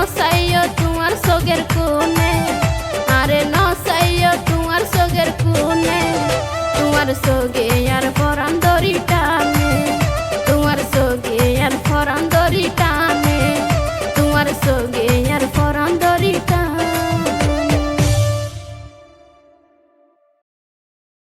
নসাইও তোমার সোগের কোনে আরে নসাইও তোমার সোগের কোনে তোমার সোগে